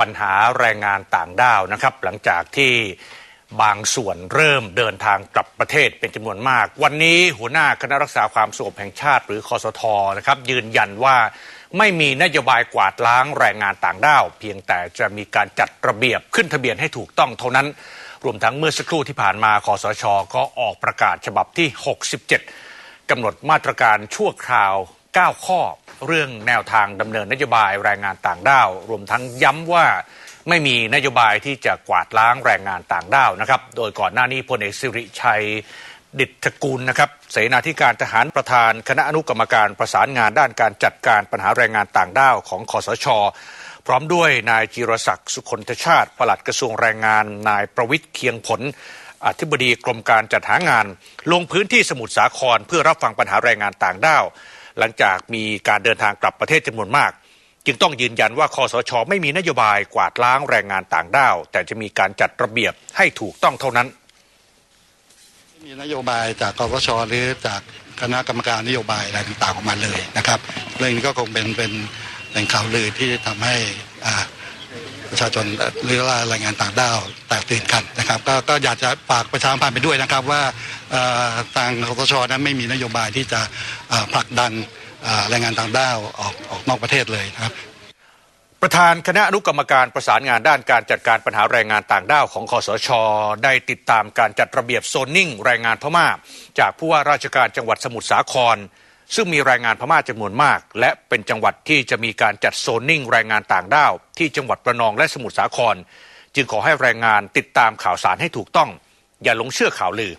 ปัญหาแรงงานต่างด้าวนะครับ หลังจากที่บางส่วนเริ่มเดินทางกลับประเทศเป็นจำนวนมาก วันนี้หัวหน้าคณะรักษาความสงบแห่งชาติ หรือคอสทนะครับ ยืนยันว่าไม่มีนโยบายกวาดล้างแรงงานต่างด้าว เพียงแต่จะมีการจัดระเบียบขึ้นทะเบียนให้ถูกต้องเท่านั้น รวมทั้งเมื่อสักครู่ที่ผ่านมาคอสช ก็ออกประกาศฉบับที่ 67กำหนดมาตรการชั่วคราว 9 ข้อเรื่องแนวทางดำเนินนโยบายแรงงานต่างด้าว รวมทั้งย้ำว่าไม่มีนโยบายที่จะกวาดล้างแรงงานต่างด้าวนะครับ โดยก่อนหน้านี้พลเอกสิริชัยดิษฐกุลนะครับเสนาธิการทหารประธานคณะอนุกรรมการประสานงานด้านการจัดการปัญหาแรงงานต่างด้าวของคอสช พร้อมด้วยนายจิรศักดิ์สุคนทชาติ ปลัดกระทรวงแรงงาน นายประวิทย์เคียงผล อธิบดีกรมการจัดหางาน ลงพื้นที่สมุทรสาครเพื่อรับฟังปัญหาแรงงานต่างด้าว หลังจากมีการเดินทางกลับประเทศจำนวนมาก จึงต้องยืนยันว่าคอสช ไม่มีนโยบายกวาดล้างแรงงานต่างด้าว แต่จะมีการจัดระเบียบให้ถูกต้องเท่านั้นมีนโยบายจากกสชหรือจากคณะกรรมการนโยบายอะไรต่างๆออกมาเลยนะครับ เรื่องนี้ก็คงเป็นเป็นเป็นข่าวลือที่ทำให้อ่า ประชาชนหรือว่าแรงงานต่างด้าวแตกตื่นกันนะครับก็ก็อยากจะฝากประชาสัมพันธ์ไปด้วยนะครับว่าทางกสชนั้นไม่มีนโยบายที่จะผลักดันอ่าแรงงานต่างด้าวออกออกนอกประเทศเลยนะครับประธานคณะอนุกรรมการประสานงานด้านการจัดการปัญหาแรงงานต่างด้าวของคอสช ได้ติดตามการจัดระเบียบโซนนิ่งแรงงานพม่า จากผู้ว่าราชการจังหวัดสมุทรสาคร ซึ่งมีแรงงานพม่าจำนวนมาก และเป็นจังหวัดที่จะมีการจัดโซนนิ่งแรงงานต่างด้าวที่จังหวัดประนองและสมุทรสาคร จึงขอให้แรงงานติดตามข่าวสารให้ถูกต้อง อย่าหลงเชื่อข่าวลือ